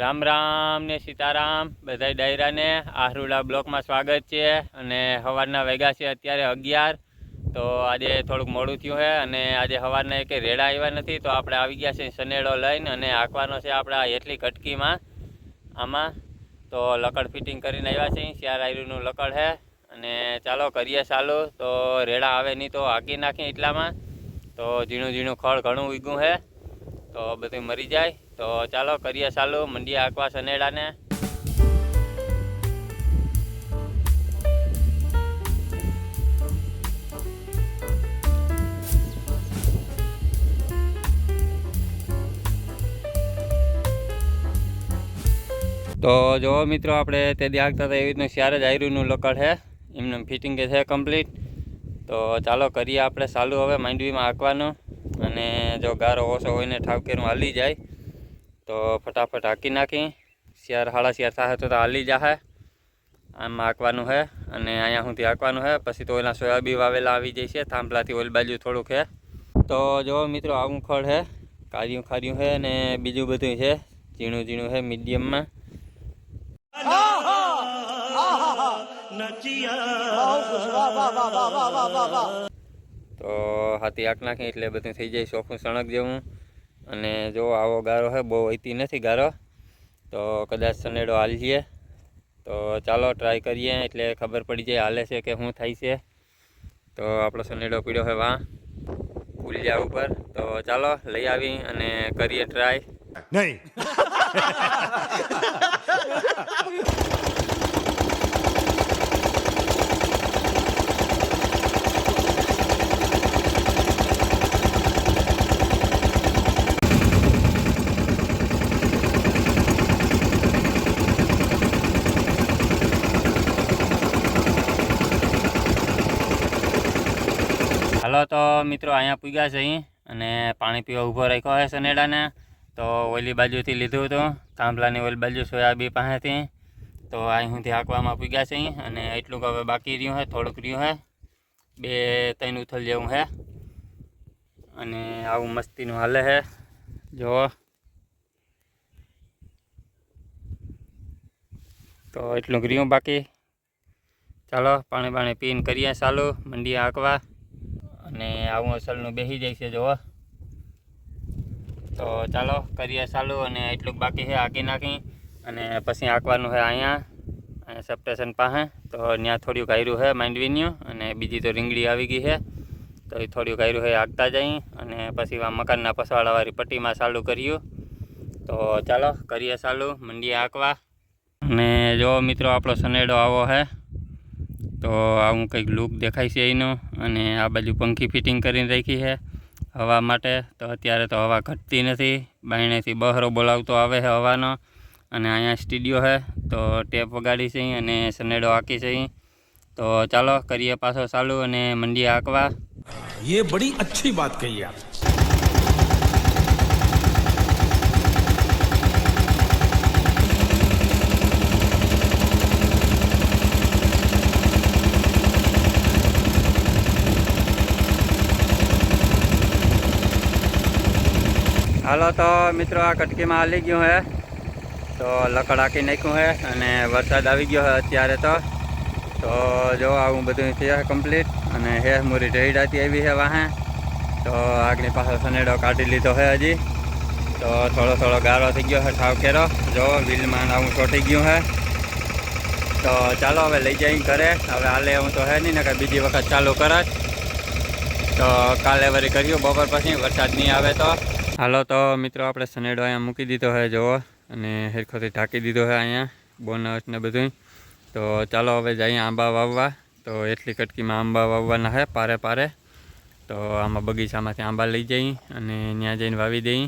રામ રામ ને સીતારામ બધા ડાયરાને. આહરુલા બ્લોકમાં સ્વાગત છે અને સવારના વેગા છે અત્યારે અગિયાર. તો આજે થોડુંક મોડું થયું છે અને આજે સવારના એક રેડા આવ્યા નથી, તો આપણે આવી ગયા છે સનેડો લઈને અને આંકવાનો છે આપણા એટલી કટકીમાં. આમાં તો લકડ ફિટિંગ કરીને આવ્યા છે શિયાર આયરુનું લકડ છે અને ચાલો કરીએ ચાલુ, તો રેડા આવે નહીં તો હાંકી નાખીએ એટલામાં. તો ઝીણું ઝીણું ખળ ઘણું ઉગ્યું છે તો બધું મરી જાય. તો ચાલો કરીએ ચાલુ મંડીએ આંકવા સનેડાને. તો જો મિત્રો, આપણે તે આગતા હતા એવી રીતનું ચાર જ આયરુનું લકડ છે એમને ફિટિંગ છે કમ્પ્લીટ. તો ચાલો કરીએ આપણે ચાલુ હવે માંડવીમાં હાંકવાનું અને જો ગારો ઓછો હોય ને ઠાવકેરું હાલી જાય. તો ફટાફટ હાંકી નાખી. શિયાર હાડા શિયાર થાય તો હાલી જાહે. આમ હાંકવાનું છે અને અહીંયા સુધી હાંકવાનું છે પછી તો એના સોયાબી વાવેલા આવી જાય છે. થાંભલાથી ઓલ બાજુ થોડુંક છે તો જો મિત્રો, આવું ખડ છે કાળિયું ખાર્યું છે અને બીજું બધું છે ઝીણું ઝીણું છે મીડિયમમાં. તો હાથી આંખ નાખી એટલે બધું થઈ જાય. ચોખ્ખું સણક જેવું. અને જો આવો ગારો છે બહુ વહીતી નથી ગારો તો કદાચ સનેડો હાલીએ તો ચાલો ટ્રાય કરીએ એટલે ખબર પડી જાય હાલે છે કે શું થાય છે. તો આપણો સનેડો પીડ્યો છે વાં ફૂલિયા ઉપર. તો ચાલો લઈ આવી અને કરીએ ટ્રાય નહીં. તો મિત્રો અહીંયા પૂગ્યા છે અહીં અને પાણી પીવા ઊભો રાખ્યો છે સનેડાને તો ઓલી બાજુથી લીધું હતું, થાંભલાની ઓલી બાજુ સોયાબી પાસેથી. તો અહીંથી હાંકવામાં પૂગ્યા છે અહીં અને એટલું હવે બાકી રહ્યું છે, થોડુંક રહ્યું છે. બે ત્રણ ઉથલ જેવું છે. અને આવું મસ્તીનું હાલે છે. જો તો એટલું રહ્યું બાકી. ચાલો પાણી પાણી પીને કરીએ ચાલુ, મંડી હાંકવા. અને આવું અસલનું બેસી જાય છે, જોવો. તો ચાલો, કરીએ ચાલુ અને એટલું બાકી છે, આંકી નાખી. અને પછી આંકવાનું છે અહીંયા સબસ્ટેશન પાસે. તો ત્યાં થોડું કાયરું છે માંડવીનું અને બીજી તો રીંગડી આવી ગઈ છે. તો એ થોડું કાયરું છે આંકતા જઈ. અને પછી આ મકાનના પસવાડાવાળી પટ્ટીમાં ચાલુ કર્યું. તો ચાલો, કરીએ ચાલુ, મંડીએ આંકવા. અને જો મિત્રો, આપણો સનેડો આવો છે, તો આવું કંઈક લુક દેખાય છે એનું. અને આ બાજુ પંખી ફિટિંગ કરીને રાખી છે હવા માટે તો અત્યારે તો હવા ઘટતી નથી બાયણેથી બહરો બોલાવતો આવે છે હવાનો અને અહીંયા સ્ટુડિયો છે તો ટેપ વગાડી છે અને સનેડો આંકી છે તો ચાલો કરીએ પાછો ચાલુ અને મંડીએ આંકવા ये बड़ी अच्छी बात कही आप હાલો તો મિત્રો, આ કટકીમાં હાલી ગયું છે તો લકડ આંકી નાખ્યું છે અને વરસાદ આવી ગયો છે અત્યારે તો. તો જો, આવું બધું છે કમ્પ્લીટ અને હે, મૂરી ઢેડાતી આવી છે વાહે. તો આગની પાછળ સનેડો કાઢી લીધો છે હજી. તો થોડો થોડો ગારો થઈ ગયો છે ઠાવકેરો. જો વ્હીલમાં આવું ચોંટી ગયું છે તો ચાલો, હવે લઈ જઈ ઘરે. હવે હાલે હું તો હે નહીં ને કે બીજી વખત ચાલુ કરત તો કાલે વરી કર્યું, બપોર પછી વરસાદ નહીં આવે તો. હાલો તો મિત્રો, આપણે સનેડો અહીંયા મૂકી દીધો છે, જુઓ. અને હેરખોથી ઢાંકી દીધો છે અહીંયા, બોનસ ને બધું તો ચાલો હવે જઈએ આંબા વાવવા. તો એટલી કટકીમાં આંબા વાવવાના છે, પારે પારે. તો આમાં બગીચામાંથી આંબા લઈ જઈ અને ત્યાં જઈને વાવી દઈ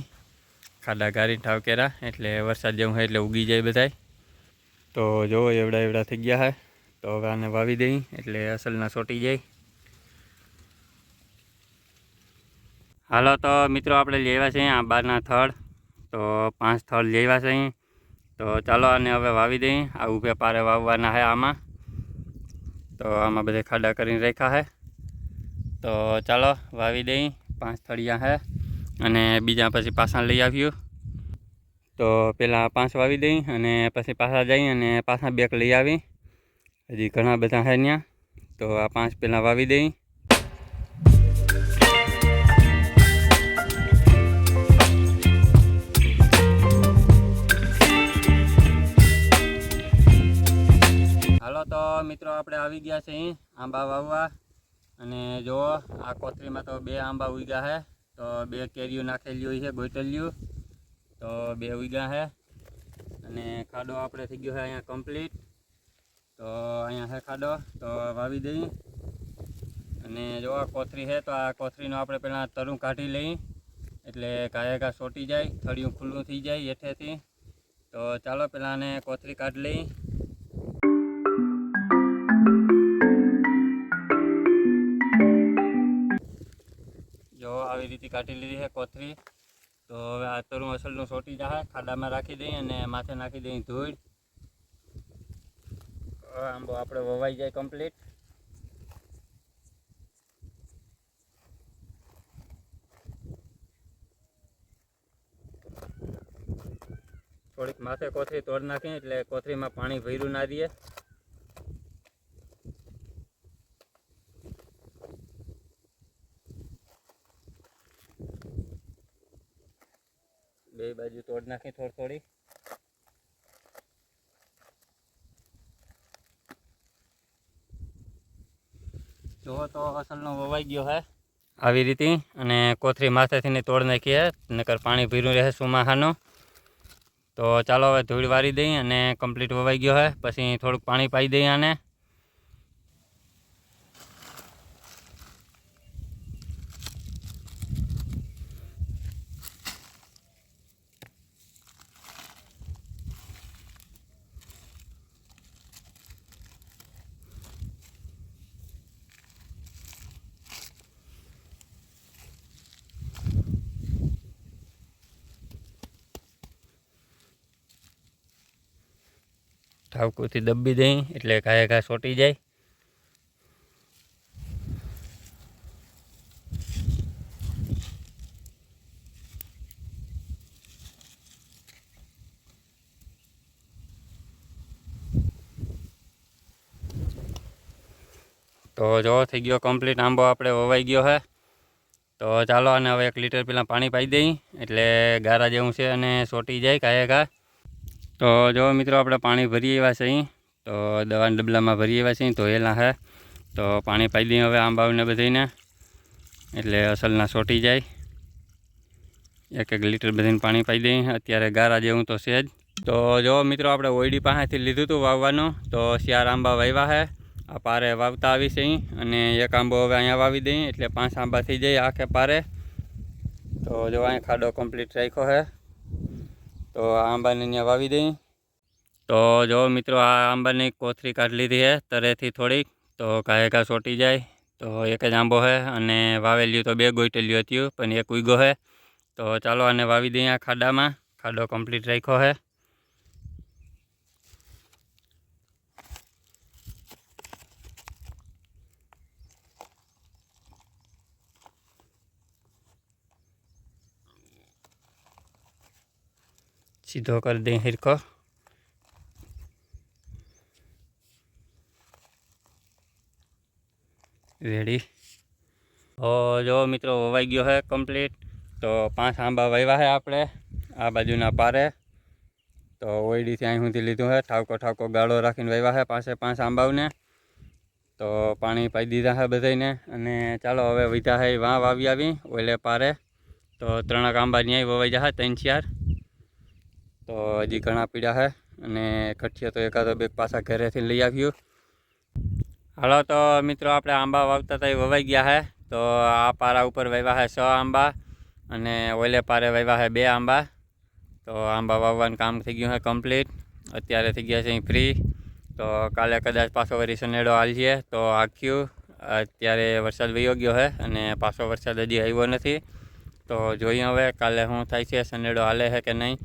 ખાડા ગારી ઠાવકેરા, એટલે વરસાદ જેવું હોય એટલે ઉગી જાય બધાય. તો જુઓ, એવડા એવડા થઈ ગયા છે. તો હવે આને વાવી દઈ એટલે અસલના સોટી જાય. હાલો, તો મિત્રો આપણે લેવા છે આંબાના થળ તો પાંચ થળ લેવા છે તો ચાલો આને હવે વાવી દઈએ. આ ઊભે પારે વાવવાના છે આમાં. તો આમાં બધે ખાડા કરીને રાખ્યા છે તો ચાલો વાવી દઈ પાંચ થળિયા છે અને બીજા પછી પાછા લઈ આવ્યું તો પહેલાં પાંચ વાવી દઈ અને પછી પાછા જઈ અને પાછા બેક લઈ આવી હજી ઘણા બધા છે ત્યાં તો આ પાંચ પહેલાં વાવી દઈ તો મિત્રો આપણે આવી ગયા છે અહીં આંબા વાવવા. અને જો આ કોથળીમાં તો બે આંબા ઉગ્યા છે તો બે કેરીઓ નાખેલી છે ગોઈટલ્યું તો બે ઉગ્યા છે અને ખાડો આપણે થઈ ગયો છે અહીંયા કમ્પ્લીટ તો અહીંયા છે ખાડો. તો વાવી દઈ અને જો આ કોથળી છે તો આ કોથળીનું આપણે પહેલાં તરું કાઢી લઈ એટલે કાંઈ ઘા સોટી જાય, થળિયું ખુલ્લું થઈ જાય હેઠેથી. તો ચાલો પહેલાં આને કોથળી કાઢી લઈ રીતે કાઢી લીધી છે કોથરી. તો હવે આ તરું અસલનું સોટી જાય ખાડામાં રાખી દઈએ અને માથે નાખી દઈએ ધૂળ. આંબો આપણે વવાઈ જાય કમ્પ્લીટ થોડીક માથે કોથરી તોડ નાખીએ એટલે કોથરીમાં પાણી ભર્યું ના દઈએ બે બાજુ તોડ નાખી થોડી થોડી. જુઓ તો અસલનો વવાઈ ગયો હે. આવી રીતે અને કોથરી માથેથી તોડ નાખી હે નકર પાણી ભર્યું રહે સુમાહાનું. તો ચાલો હવે ધૂળ વારી દઈએ અને કમ્પ્લીટ વવાઈ ગયો હે. પછી થોડુંક પાણી પાઈ દઈએ આને. ઠાવકુથી દબી દઈ, એટલે કાંઈ ઘા સોટી જાય. તો જો, થઈ ગયો કમ્પ્લીટ આંબો આપણે વવાઈ ગયો છે તો ચાલો, આને હવે એક લીટર પહેલાં પાણી પાઈ દઈ, એટલે ગારા જેવું છે અને સોટી જાય કાંઈ ઘા. તો જો મિત્રો આપણે પાણી ભરી આવ્યા છે તો દવાના ડબલામાં ભરી આવ્યા છે ધોયેલા છે તો પાણી પાઈ દઈએ હવે આંબાઓને બધીને. એટલે અસલના સોટી જાય. એક એક લીટર બધીને પાણી પાઈ દઈએ. અત્યારે ગારા જેવું તો છે જ. તો જો મિત્રો આપણે ઓયડી પાસેથી લીધું હતું વાવવાનું, તો શિયાર આંબા વાવ્યા છે આ પારે વાવતા આવી છે. અને એક આંબો હવે અહીંયા વાવી દઈએ, એટલે પાંચ આંબા થઈ જાય આખે પારે. તો જો અહીંયા ખાડો કમ્પ્લીટ રાખ્યો છે તો આ આંબાને અહીંયા વાવી દઈ. તો જો મિત્રો, આ આંબાની કોથરી કાઢી લીધી છે, તરેથી થોડીક. તો કાંઈ ઘા સોટી જાય. તો એક જ આંબો છે અને વાવેલ્યું તો બે ગોઈટેલ્યું હતું પણ એક ઉગો છે. તો ચાલો આને વાવી દઈએ આ ખાડામાં. ખાડો કમ્પ્લીટ રાખ્યો છે. સીધો કરી દઈએ હિરકો રેડી જો મિત્રો, વવાઈ ગયો છે કમ્પ્લીટ તો પાંચ આંબા વાવ્યા છે આપણે, આ બાજુના પારે. તો ઓયડીથી અહીં સુધી લીધું છે ઠાવકો ઠાવકો ગાળો રાખીને વાવ્યા છે પાસે પાંચ આંબાઓને. તો પાણી પાઈ દીધા છે બધાને અને ચાલો હવે વીધા છે વાં વાવી આવી ઓઈલે પારે. તો ત્રણક આંબા ન્યાય વવાઈ જશે, ત્રણ ચાર. તો હજી ઘણા પીડા છે અને કઠિયા તો એકાદો બે પાછા ઘરેથી લઈ આવ્યું. હાલો તો મિત્રો, આપણે આંબા વાવતા હતા એ વવાઈ ગયા છે તો આ પારા ઉપર વહેવા છે છ આંબા અને ઓલે પારે વાવ્યા છે બે આંબા. તો આંબા વાવવાનું કામ થઈ ગયું છે કમ્પ્લીટ. અત્યારે થઈ ગયા છે અહીં ફ્રી તો કાલે કદાચ પાછો વરી સનેડો હાલીએ તો આખ્યું અત્યારે વરસાદ વયો ગયો છે અને પાછો વરસાદ હજી આવ્યો નથી. તો જોઈએ હવે કાલે શું થાય છે સનેડો હાલે છે કે નહીં.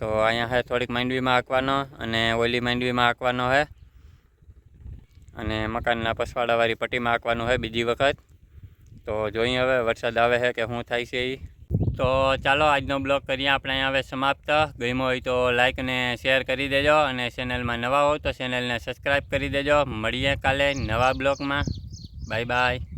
તો અહીંયા હે થોડીક માંડવીમાં આંકવાનો અને ઓલી માંડવીમાં આંકવાનો છે અને મકાનના પસવાડાવાળી પટ્ટીમાં આંકવાનું છે બીજી વખત. તો જોઈએ હવે વરસાદ આવે છે કે શું થાય છે એ તો ચાલો આજનો બ્લોગ કરીએ આપણે અહીંયા હવે સમાપ્ત. ગમ્યો હોય તો લાઇક અને શેર કરી દેજો અને ચેનલમાં નવા હો તો ચેનલને સબસ્ક્રાઈબ કરી દેજો. મળીએ કાલે નવા બ્લોગમાં. Bye bye